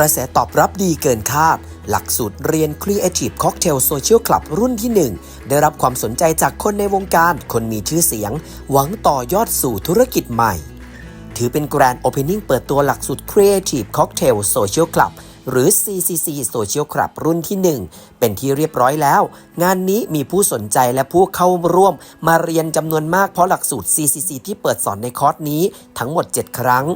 ระแสตอบรับดีเกินคาด หลักสูตรเรียน Creative Cocktail Social Club รุ่นที่ 1 ได้รับความสนใจจากคนในวงการ คนมีชื่อเสียง หวังต่อยอดสู่ธุรกิจใหม่ ถือเป็น Grand Opening เปิดตัวหลักสูตร Creative Cocktail Social Club หรือ CCC Social Club รุ่นที่ 1 เป็นที่เรียบร้อยแล้ว งานนี้มีผู้สนใจและผู้เข้าร่วม มาเรียนจำนวนมากเพราะหลักสูตร CCC ที่เปิดสอนในคอร์สนี้ทั้งหมด 7 ครั้ง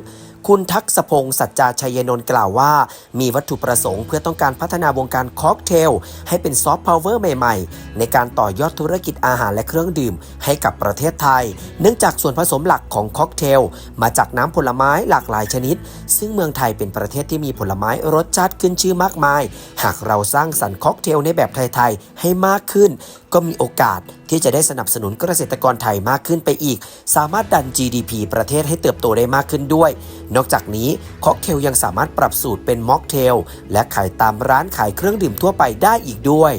คุณทักษพงศ์สัจจาชัยนนท์กล่าวว่า มีวัตถุประสงค์เพื่อต้องการพัฒนาวงการค็อกเทล ให้เป็นซอฟต์พาวเวอร์ใหม่ๆ ในการต่อยอดธุรกิจอาหารและเครื่องดื่มให้กับประเทศไทย เนื่องจากส่วนผสมหลักของค็อกเทล มาจากน้ำผลไม้หลากหลายชนิด ซึ่งเมืองไทยเป็นประเทศที่มีผลไม้รสชาติขึ้นชื่อมากมาย หากเราสร้างสรรค์ค็อกเทลในแบบไทยๆให้มากขึ้น ก็มีโอกาสที่จะได้สนับสนุนเกษตรกรไทยมากขึ้นไปอีก สามารถดัน GDP ประเทศให้เติบโตได้มากขึ้นด้วยนอกจากนี้ค็อกเทลยังสามารถปรับสูตรเป็นม็อกเทลและขายตามร้านขายเครื่องดื่มทั่วไปได้อีกด้วย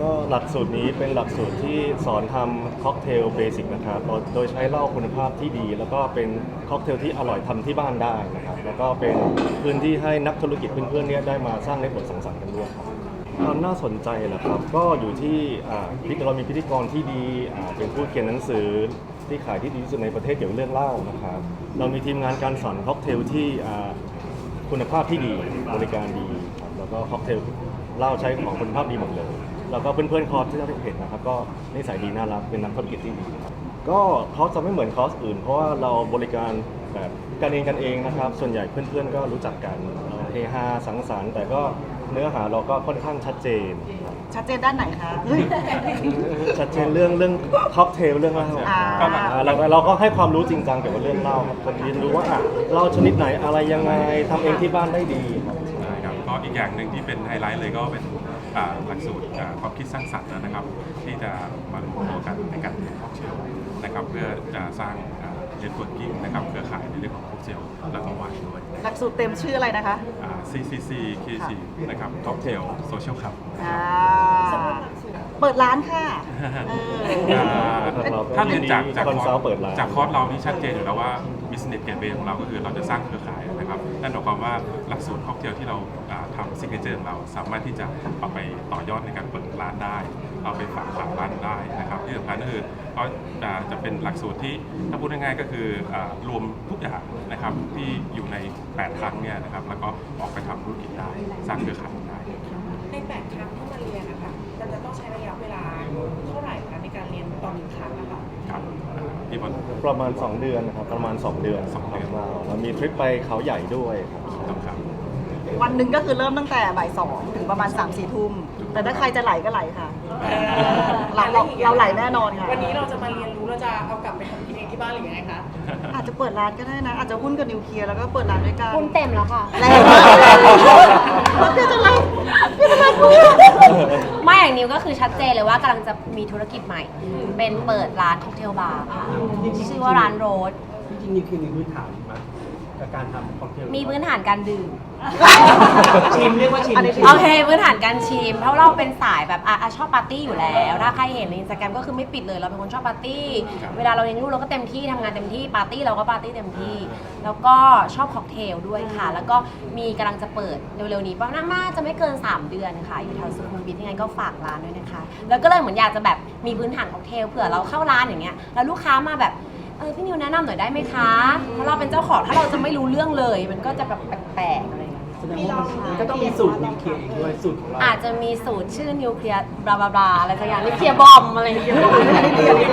ก็หลักสูตรนี้เป็นหลักสูตรที่สอนทำค็อกเทลเบสิกนะครับโดยใช้เหล้าคุณภาพที่ดี แล้วก็เป็นค็อกเทลที่อร่อยทำที่บ้านได้นะครับแล้วก็เป็นพื้นที่ให้นักธุรกิจเพื่อนๆเนี่ยได้มาสร้างในบทสังสรรค์กันด้วยครับความน่าสนใจแหละครับ ก็อยู่ที่พิธีเรามีพิธีกรที่ดีเป็นผู้เขียนหนังสือ ที่ขายที่ดีที่สุดในประเทศเกี่ยวกับเรื่องเหล้านะครับ เรามีทีมงานการสอนค็อกเทลที่คุณภาพที่ดีบริการดีครับแล้วก็ค็อกเทลเหล้าใช้ของคุณภาพดีหมดเลย แล้วก็เพื่อนๆคอร์สที่เราเห็นนะครับก็นิสัยดีน่ารักเป็นนักธุรกิจที่ดีครับก็คอร์สจะไม่เหมือนคอร์สอื่น เพราะว่าเราบริการแบบกันเองกันเองนะครับ ส่วนใหญ่เพื่อนๆก็รู้จักกันเอ่อเฮฮาสังสรรค์แต่ก็ เนื้อหาเราก็ค่อนข้างชัดเจนครับชัดเจนด้านไหนคะเฮ้ย ชัดเจนเรื่องเรื่องค็อกเทลเรื่องเหล้าอ่า อ่าเราเราก็ให้ความรู้จริงจังเกี่ยวกับเรื่องเหล้าครับคนเรียนรู้ว่าอะเหล้าชนิดไหนอะไรยังไงทำเองที่บ้านได้ดีครับ ใช่ครับก็อีกอย่างหนึ่งที่เป็นไฮไลท์เลยก็เป็นอ่าหลักสูตรอ่าความคิดสร้างสรรค์นะครับ ที่จะมารวมตัวกันในการเรียนค็อกเทลนะครับ เพื่อจะสร้าง เน็ตเวิร์กิ่งนะครับเครือข่ายในเรื่องของค็อกเทลแล้วก็ไวน์ด้วยหลักสูตรเต็มชื่ออะไรนะคะ อ่า CCC KC นะครับค็อกเทลโซเชียลครับอ่า เปิดร้านค่ะเออ ถ้าเรียนจากจากคอนซัลท์เปิดร้านจากคอร์สเรานี่ชัดเจนอยู่แล้วว่า business gateway ของเราก็คือเราจะสร้างเครือข่ายนะครับนั่นหมายความว่าหลักสูตรค็อกเทลที่เราอ่า ทำซิกเนเจอร์ของเราสามารถที่จะเอาไปต่อยอดในการเปิดร้านได้ เอาไปฝากฝากร้านได้นะครับที่สำคัญก็คือก็จะจะเป็นหลักสูตรที่ถ้าพูดง่ายๆก็คืออ่ารวมทุกอย่างนะครับที่อยู่ใน 8 ครั้งเนี่ยนะครับแล้วก็ออกไปทำธุรกิจได้สร้างเครือข่ายได้ในแปดครั้งที่มาเรียนนะคะเราจะต้องใช้ระยะเวลาเท่าไหร่คะในการเรียนต่อหนึ่งครั้งนะคะครับพี่บอลประมาณ 2 เดือนนะครับประมาณ 2 เดือนสองเดือนครับเรามีทริปไปเขาใหญ่ด้วยครับครับ วันหนึ่งก็คือเริ่มตั้งแต่บ่ายสองถึงประมาณ3ามสี่ทุ่ม แต่ถ้าใครจะไหลก็ไหลค่ะเราเราเราไหลแน่นอนค่ะวันนี้เราจะมาเรียนรู้เราจะเอากลับไปทำกินเองที่บ้านหรือยังไงคะอาจจะเปิดร้านก็ได้นะ อาจจะหุ้นกับนิวเคลียร์แล้วก็เปิดร้านด้วยกันคุณเต็มแล้วค่ะแรงมากแล้วพี่จะไล่พี่จะไล่พูดไม่อย่างนิวก็คือชัดเจนเลยว่ากำลังจะมีธุรกิจใหม่ เป็นเปิดร้านค็อกเทลบาร์ค่ะชื่อว่าร้านโรสจริงๆนี่คือมีพื้นฐานไหม กับการทำค็อกเทลมีพื้นฐานการดื่ม ชิมเรียกว่าชิมอันนี้ชิมโอเคพื้นฐานการชิม เพราะเราเป็นสายแบบอะอะชอบปาร์ตี้อยู่แล้ว ถ้าใครเห็นในอินสตาแกรมก็คือไม่ปิดเลยเราเป็นคนชอบปาร์ตี้ เวลาเราเลี้ยงลูกเราก็เต็มที่ทำงานเต็มที่ปาร์ตี้เราก็ปาร์ตี้เต็มที่ แล้วก็ชอบค็อกเทลด้วยค่ะ แล้วก็มีกำลังจะเปิดเร็วๆนี้ประมาณน่าจะไม่เกิน 3 เดือนค่ะ อยู่แถวสุขุมวิทยังไงก็ฝากร้านด้วยนะคะ แล้วก็เลยเหมือนอยากจะแบบมีพื้นฐานค็อกเทลเผื่อเราเข้าร้านอย่างเงี้ยแล้วลูกค้ามาแบบเออพี่นิวแนะนำหน่อยได้ไหมคะเพราะเราเป็นเจ้าของถ้าเราจะไม่รู้เรื่องเลย มันก็จะแบบแปลกๆอะไรอย่างเงี้ย แสดงว่ามันก็ต้องมีสูตรนิวเคลียร์เองด้วยสูตรของเราอาจจะมีสูตรชื่อนิวเคลียร์บลาบลาบลาอะไรสักอย่างนิวเคลียร์บอมอะไรอย่างเงี้ย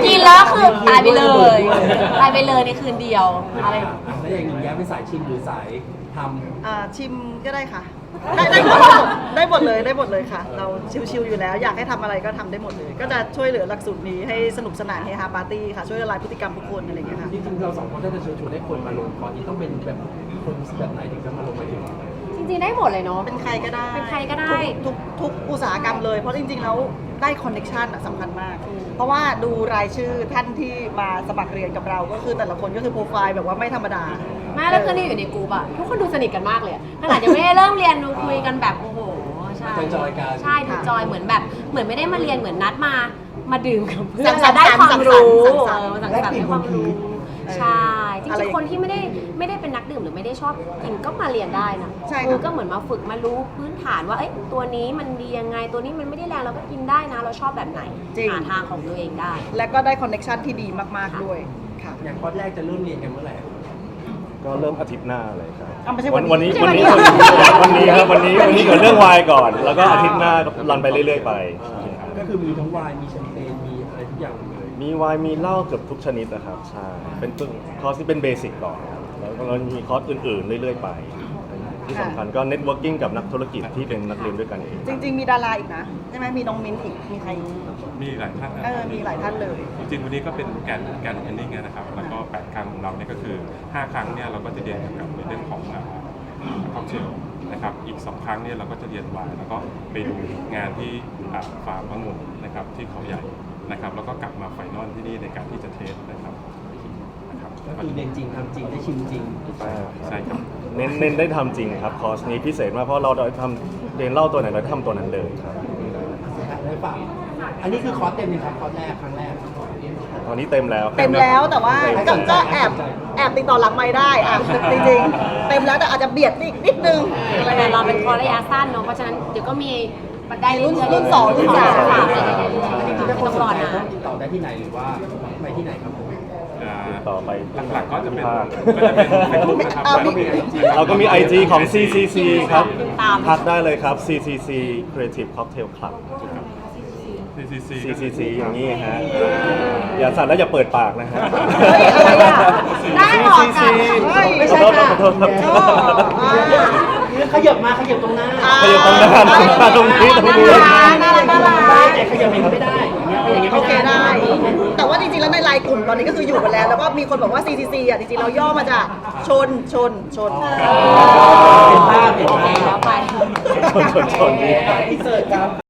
กินแล้วคือตายไปเลยตายไปเลยในคืนเดียวอะไรอย่างเงี้ยแล้วอย่างหนึ่งแย้มเป็นสายชิมหรือสายทอ่าชิมก็ได้ค่ะ ได้ได้หมดได้หมดเลยได้หมดเลยค่ะ เราชิวๆอยู่แล้ว อยากให้ทำอะไรก็ทำได้หมดเลย ก็จะช่วยเหลือหลักสูตรนี้ให้สนุกสนานเฮฮาปาร์ตี้ค่ะ ช่วยละลายพฤติกรรมทุกคนอะไรอย่างเงี้ยค่ะำจริงๆเราสองคนถ้าจะเชิญชวนให้คนมาลงคอร์สนี้ต้องเป็นแบบคนแบบไหนถึงจะมาลงมาถึงจริงๆได้หมดเลยเนาะ เป็นใครก็ได้เป็นใครก็ได้ ทุกทุกทุกอุตสาหกรรมเลย เพราะจริงๆแล้วได้คอนเน c t ชันสำคัญมาก เพราะว่าดูรายชื่อท่านที่มาสมัครเรียนกับเราก็คือแต่ละคนก็คือโปรไฟล์แบบว่าไม่ธรรมดา ไม่แล้วคือนี่อยู่ในกลุ่มอะทุกคนดูสนิทกันมากเลยอะขนาดยังไม่ได้เริ่มเรียนดูคุยกันแบบโอ้โหใช่จอยๆกัน ใช่ดูจอยเหมือนแบบเหมือนไม่ได้มาเรียนเหมือนนัดมา มาดื่มกับเพื่อสันงสรรค์แล้วได้ความรู้สังสรรค์ เออมาสังสรรค์ได้ความรู้เออใช่จอะไรริงๆคนที่ไม่ได้ไม่ได้เป็นนักดื่มหรือไม่ได้ชอบกินก็มาเรียนได้นะใช่ค่ะคือก็เหมือนมาฝึกมารู้พื้นฐานว่าเอ้ยตัวนี้มันดียังไงตัวนี้มันไม่ได้แรงเราก็กินได้นะ เราชอบแบบไหนจริง หาทางของตัวเองได้ และก็ได้คอนเน็ชันที่ดีมาก ๆ ด้วยค่ะ อย่างคอร์สแรกจะเริ่มเรียนกันเมื่อไหร่ ก็เริ่มอาทิตย์หน้าเลยครับอะไม่ใช่วันนี้วันนี้ไม่วันใช่นี้วัวันนนี้นี้ครับวันนี้วันนี้เกิดเรื่องวายก่อน แล้วก็อาทิตย์หน้าก็รันไปเรื่อย ๆ ไปใช่ครับก็คือมีทั้งไวน์มีแชมเปญมีอะไรทุกอย่างเลยมีไวน์มีเหล้าเกือบทุกชนิดนะครับใช่เป็นตัวคอร์สที่เป็นเบสิกก่อนครับแล้วก็เรามีคอร์สอื่นๆเรื่อยๆไป ที่สำคัญก็เน็ตเวิร์กิ่งกับนักธุรกิจที่เป็นนักเรียนด้วยกันเองจริง ๆ มีดาราอีกนะใช่ไหมมีน้องมิ้นท์อีกมีใครอีก มีหลายท่านนะเออมีหลายท่านเลย จริงๆวันนี้ก็เป็นแกนแกนเทนนิ่งนะครับ แล้วก็ 8 ครั้งของเราเนี่ยก็คือ 5 ครั้งเนี่ยเราก็จะเรียนเกี่ยวกับในเรื่องของค็อกเทลนะครับ อีก 2 ครั้งเนี่ยเราก็จะเรียนไวน์แล้วก็ไปดูงานที่อ่าฟาร์มองุ่นนะครับที่เขาใหญ่นะครับ แล้วก็กลับมาไฟนอลที่นี่ในการที่จะเทสนะครับนะครับ ก็คือเรียนจริงทำจริงได้ชิมจริงใช่ครับเน้นเน้นได้ทำจริงครับคอร์สนี้พิเศษมากเพราะเราได้ทำเรียนเหล่าตัวไหนเราทำตัวนั้นเลยครับสุดท้ายได้ฝากอันนี้คือคอร์สเต็มเลยครับคอร์สแรกครั้งแรก ตอนนี้เต็มแล้วเต็มแล้วแต่ว่าเต็มก็ก็แอบแอบติดต่อหลังไม่ได้อะจริงๆเต็มแล้วแต่อาจจะเบียดอีกนิดนึงอะไรแต่เงี้ยเราเป็นคอร์สระยะสั้นเนาะ เพราะฉะนั้นเดี๋ยวก็มีบันไดเรื่อยๆรุ่นสองรุ่นสามสามอะไรอย่างเงี้ยจริงๆถ้าคนต้องสรนอใจนะ ต้องติดต่อได้ที่ไหนหรือว่าไปที่ไหนครับผมอ่าต่อไปหลักๆก็จะเป็นภาคก็จะเป็นเฟซบุ๊กนะครับอ่าแล้วก็มีเราก็มี IG ของ CCC ครับตาม ทักได้เลยครับ CCC Creative Cocktail Club CCC CCC อย่างนี้ฮะอย่าสั่นแล้วอย่าเปิดปากนะฮะ เฮ้ยอะไรอะได้หรอก CCC เฮ้ยขอโทษครับขอโทษครับโอ้อ่าขยับมาขยับตรงหน้าขยับตรงหน้าตรงหน้าตรงนี้ตรงนี้ น่ารักน่ารักแต่ขยับอย่างนี้ไม่ได้อย่างเงี้ยอย่างเงี้ยโอไม่เคได้ ได้ แต่ว่าจริง ๆแล้วในไลน์กลุ่มตอนนี้ก็คืออยู่กันแล้ว แล้วก็มีคนบอกว่า CCC อะจริงๆเราย่อมาจากชนชนชนเป็นภาพเป็นภาพแล้วไปชนชนชนนี่ อินเสิร์ตครับ